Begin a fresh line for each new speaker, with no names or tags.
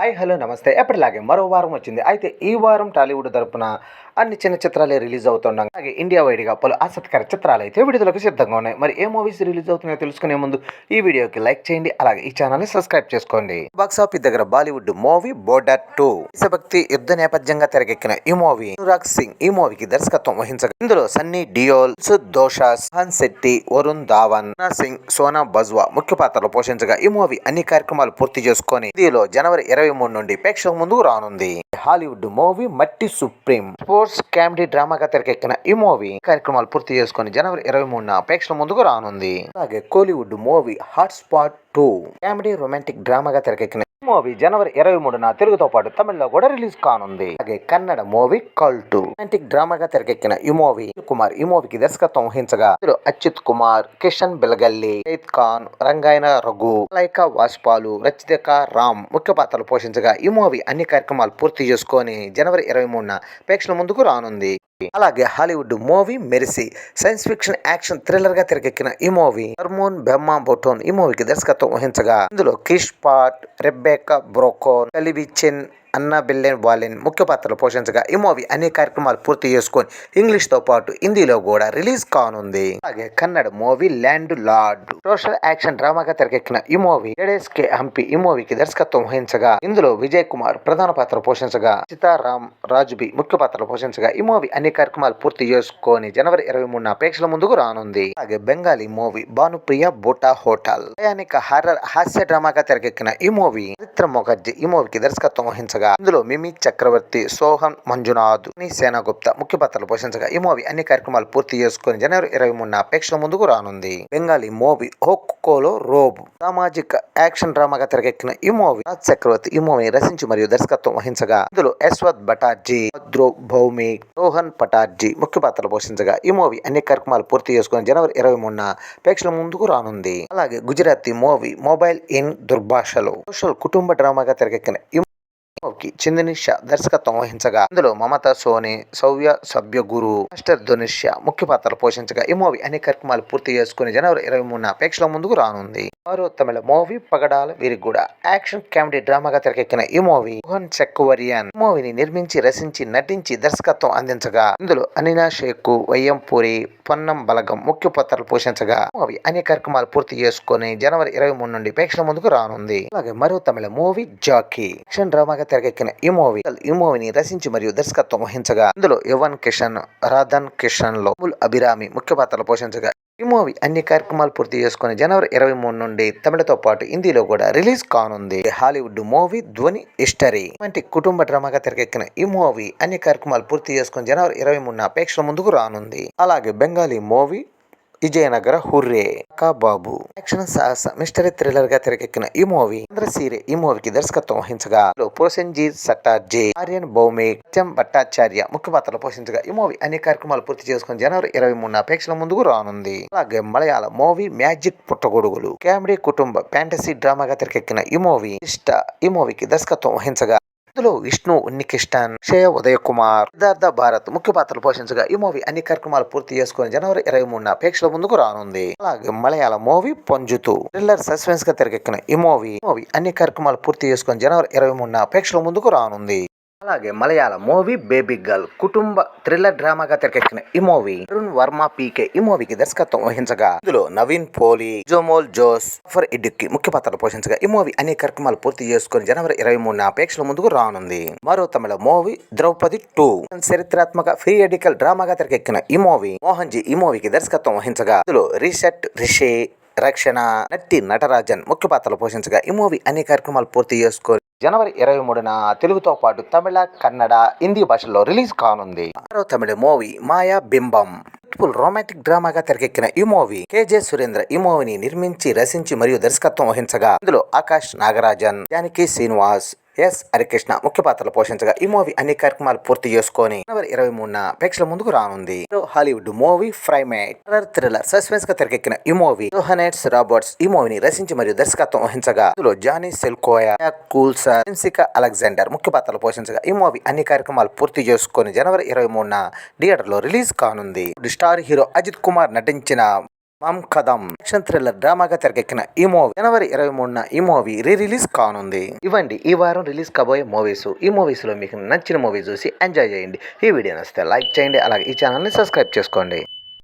Hi hello నమస్తే. ఎప్పటిలాగే మరో వారం వచ్చింది. అయితే ఈ వారం టాలీవుడ్ తరపున అన్ని చిన్న చిత్రాలే రిలీజ్ అవుతుండగా అలాగే ఇండియా వైడ్గా పలు ఆసక్తికర చిత్రాలు అయితే విడుదలకు సిద్ధంగా ఉన్నాయి. మరి ఏ మూవీస్ రిలీజ్ అవుతున్నాయో తెలుసుకునే ముందు ఈ వీడియోకి లైక్ చేయండి. అలాగే ఈ ఛానల్ని సబ్స్క్రైబ్ చేసుకోండి. బాక్స్ ఆఫీస్ దగ్గర బాలీవుడ్ మూవీ బోర్డర్ టూ. దేశభక్తి యుద్ధ నేపథ్యంగా తెరకెక్కిన ఈ మూవీ అనురాగ్ సింగ్ ఈ మూవీకి దర్శకత్వం వహించగా ఇందులో సన్నీ డియోల్ దోషాస్ హన్ శెట్టి వరుణ్ ధావన్ సింగ్ సోనా బజ్వా ముఖ్య పాత్రలు పోషించగా ఈ మూవీ అన్ని కార్యక్రమాలు పూర్తి చేసుకొని దీనిలో జనవరి ఇరవై మూడు నుండి ప్రేక్షకుల ముందుకు రానుంది Hollywood movie Marty Supreme. Sports comedy డ్రామాగా తెరకెక్కిన ఈ మూవీ కార్యక్రమాలు పూర్తి చేసుకొని జనవరి ఇరవై మూడున ప్రేక్షకుల ముందుకు రానుంది. అలాగే Kollywood movie hot spot two. Comedy romantic డ్రామాగా తెరకెక్కిన మూవీ జనవరి ఇరవై మూడున తెలుగుతో పాటు తమిళ్ళో కూడా రిలీజ్ కానుంది. అలాగే కన్నడ మూవీ కల్టు. రొమాంటిక్ డ్రామాగా తెరకెక్కిన ఈ మూవీ కుమార్ ఈ మూవీకి దర్శకత్వం వహించగా అచ్యుత్ కుమార్ కిషన్ బిలగల్లి సైద్ ఖాన్ రంగాయన రఘు లైకా వాజ్పాలు రచితిక రామ్ ముఖ్య పాత్రలు పోషించగా ఈ మూవీ అన్ని కార్యక్రమాలు పూర్తి చేసుకొని జనవరి ఇరవై మూడున ప్రేక్షకుల ముందుకు రానుంది. అలాగే Hollywood movie Mercy. Science fiction action థ్రిల్లర్గా తెరకెక్కిన ఈ మూవీ హర్మోన్ బెమ్మా బొటోన్ ఈ మూవీకి దర్శకత్వం వహించగా. ఇందులో కిష్ పాట్ రెబ్బేకా బ్రోకోన్ టెలివిచిన్ అన్నా బిల్లెన్ బాలిన్ ముఖ్య పాత్రలు పోషించగా ఈ మూవీ అన్ని కార్యక్రమాలు పూర్తి చేసుకొని ఇంగ్లీష్తో పాటు హిందీలో కూడా రిలీజ్ కానుంది. అలాగే Kannada movie land lord. Social action డ్రామాగా తెరకెక్కిన ఈ మూవీ కే హంపి ఈ మూవీకి దర్శకత్వం వహించగా ఇందులో విజయ్ కుమార్ ప్రధాన పాత్ర పోషించగా సీతారాం రాజుబి ముఖ్య పాత్రలు పోషించగా ఈ మూవీ అన్ని కార్యక్రమాలు పూర్తి చేసుకొని జనవరి ఇరవై మూడున అపేక్షల ముందుకు రానుంది. అలాగే బెంగాలీ మూవీ భానుప్రియ బోటా హోటల్. ప్రయాణిక హారర్ హాస్య డ్రామాగా తెరకెక్కిన ఈ మూవీ చరిత్ర ముఖర్జీ ఈ మూవీకి దర్శకత్వం వహించగా ఇందులో మిమి చక్రవర్తి సోహన్ మంజునాథ్ సేనగుప్త ముఖ్య పాత్రలు పోషించగా. ఈ మూవీ అన్ని కార్యక్రమాలు పూర్తి చేసుకొని జనవరి ఇరవై మూడున ప్రేక్షకుల ముందుకు రానుంది. బెంగాలీ మూవీ హోకోలో రోబ్. సామాజిక యాక్షన్ డ్రామాగా తెరకెక్కిన ఈ మూవీ రాజ్ చక్రవర్తి ఈ మూవీ రచించి మరియు దర్శకత్వం వహించగా. ఇందులో యశ్వత్ బటార్జీ భద్రో భౌమి రోహన్ పటార్జీ ముఖ్య పాత్రలు పోషించగా. ఈ మూవీ అన్ని కార్యక్రమాలు పూర్తి చేసుకుని జనవరి ఇరవై మూడున ప్రేక్షకుల ముందుకు రానుంది. అలాగే గుజరాతీ మూవీ మొబైల్ ఇన్ దుర్భాషలో. సోషల్ కుటుంబ డ్రామాగా తెరకెక్కిన ఈ కి చెందిన దర్శకత్వం వహించగా అందులో మమత సోని సౌవ్య సభ్య గురు మాస్టర్ ధనుష్య ముఖ్య పాత్రలు పోషించగా ఈ మూవీ అన్ని కార్యక్రమాలు పూర్తి చేసుకుని జనవరి ఇరవై మూడున ప్రేక్షల ముందుకు రానుంది. మరో తమిళ మూవీ పగడాల వీరిగూడ. యాక్షన్ కామెడీ డ్రామాగా తెరకెక్కిన ఈ మూవీ మోహన్ చక్కువరియన్ మూవీని నిర్మించి రచించి నటించి దర్శకత్వం అందించగా ఇందులో అనినా షేక్ వయ్యంపూరి పొన్నం బలగం ముఖ్య పాత్రలు పోషించగా మూవీ అన్ని కార్యక్రమాలు పూర్తి చేసుకుని జనవరి ఇరవై మూడు నుండి ప్రేక్షకుల ముందుకు రానుంది. అలాగే మరో తమిళ మూవీ జాకీ. యాక్షన్ డ్రామాగా తెరకెక్కిన ఈ మూవీ ఈ మూవీని రచించి మరియు దర్శకత్వం వహించగా ఇందులో యువన్ కిషన్ రాధన్ కిషన్లో అభిరామి ముఖ్య పాత్రలు పోషించగా. ఈ మూవీ అన్ని కార్యక్రమాలు పూర్తి చేసుకుని జనవరి ఇరవై మూడు నుండి తమిళతో పాటు హిందీలో కూడా రిలీజ్ కానుంది. హాలీవుడ్ మూవీ ధ్వని హిస్టరీ. వంటి కుటుంబ డ్రామాగా తెరకెక్కిన ఈ మూవీ అన్ని కార్యక్రమాలు పూర్తి చేసుకుని జనవరి ఇరవై మూడున ప్రేక్షకుల ముందుకు రానుంది. అలాగే బెంగాలీ మూవీ విజయనగర హుర్రే. కాబాబు యాక్షన్ సాహస. మిస్టరీ థ్రిల్లర్గా తెరకెక్కిన ఈ మూవీ చంద్రసీరే ఈ మూవీకి దర్శకత్వం వహించగా ఇందులో సట్టార్జీ ఆర్యన్ భౌమిక్ సత్యం భట్టాచార్య ముఖ్య పాత్రలు పోషించగా ఈ మూవీ అన్ని కార్యక్రమాలు పూర్తి చేసుకుని జనవరి ఇరవై మూడున అపేక్షల ముందుకు రానుంది. అలాగే మలయాళ మూవీ మ్యాజిక్ పుట్టగొడుగులు. కామెడీ కుటుంబ ఫ్యాంటసీ డ్రామాగా తెరకెక్కిన ఈ మూవీ ఇష్ట. ఈ మూవీకి దర్శకత్వం వహించగా ఇందులో విష్ణు ఉన్నికిష్టాన్ శ్రేయ ఉదయ్ కుమార్ సిద్ధార్థ భారత్ ముఖ్య పాత్రలు పోషించగా ఈ మూవీ అన్ని కార్యక్రమాలు పూర్తి చేసుకుని జనవరి ఇరవై మూడున ప్రేక్షల ముందుకు రానుంది. అలాగే మలయాళ మూవీ పొంజుతూ థ్రిల్లర్ సస్పెన్స్గా తెరకెక్కిన ఈ మూవీ మూవీ అన్ని కార్యక్రమాలు పూర్తి చేసుకుని జనవరి ఇరవై మూడున ప్రేక్షల ముందుకు రానుంది. అలాగే మలయాళ మూవీ బేబీ గర్ల్ కుటుంబ థ్రిల్లర్ డ్రామాగా తెరకెక్కిన ఈ మూవీ అరుణ్ వర్మ పీకే ఈ మూవీకి దర్శకత్వం వహించగా ఇందులో నవీన్ పోలి జోమోల్ జోస్ ఫర్ ఇడ్కి ముఖ్య పాత్రలు పోషించగా ఈ మూవీ అనేక కార్యక్రమాలు పూర్తి చేసుకుని జనవరి ఇరవై మూడున అపేక్షల ముందుకు రానుంది. మరో తమిళ మూవీ ద్రౌపది టూ. చరిత్రాత్మక ఫ్రీ డ్రామాగా తెరకెక్కిన ఈ మూవీ మోహన్ జీ ఈ మూవీకి దర్శకత్వం వహించగా ఇందులో రీసెట్ రిషే రక్షణ నట్టి నటరాజన్ ముఖ్య పాత్రలు పోషించగా ఈ మూవీ అనేక కార్యక్రమాలు పూర్తి చేసుకొని జనవరి ఇరవై మూడున తెలుగుతో పాటు తమిళ కన్నడ హిందీ భాషల్లో రిలీజ్ కానుంది. మరో Tamil movie Maya Bimbam. Beautiful romantic డ్రామాగా తెరకెక్కిన ఈ మూవీ కేజే సురేంద్ర ఈ మూవీని నిర్మించి రచించి మరియు దర్శకత్వం వహించగా ఇందులో ఆకాష్ నాగరాజన్ జానకి శ్రీనివాస్ ఎస్ హరికృష్ణ ముఖ్య పాత్రలు పోషించగా ఈ మూవీ అన్ని కార్యక్రమాలు పూర్తి చేసుకొని జనవరి ఇరవై మూడున ప్రేక్షకుల ముందుకు రానుంది. హాలీవుడ్ మూవీ ఫ్రైమేట్ థ్రిల్లర్ సస్పెన్స్గా తెరకెక్కిన ఈ మూవీ జోహనెట్స్ రాబర్ట్స్ ఈ మూవీని రచించి మరియు దర్శకత్వం వహించగా ఇందులో జానీ సెల్కోయా కూల్సర్ జెన్సికా అలెగ్జాండర్ ముఖ్య పాత్రలు పోషించగా ఈ మూవీ అన్ని కార్యక్రమాలు పూర్తి చేసుకొని జనవరి ఇరవై మూడున థియేటర్లో రిలీజ్ కానుంది. స్టార్ హీరో అజిత్ కుమార్ నటించిన మమ్ కదం యాక్షన్ థ్రిల్లర్ డ్రామాగా తెరకెక్కిన ఈ మూవీ జనవరి ఇరవై మూడున ఈ మూవీ రీ రిలీజ్ కానుంది. ఇవ్వండి ఈ వారం రిలీజ్ కాబోయే మూవీస్. ఈ మూవీస్లో మీకు నచ్చిన మూవీ చూసి ఎంజాయ్ చేయండి. ఈ వీడియో నచ్చితే లైక్ చేయండి అలాగే ఈ ఛానల్ని సబ్స్క్రైబ్ చేసుకోండి.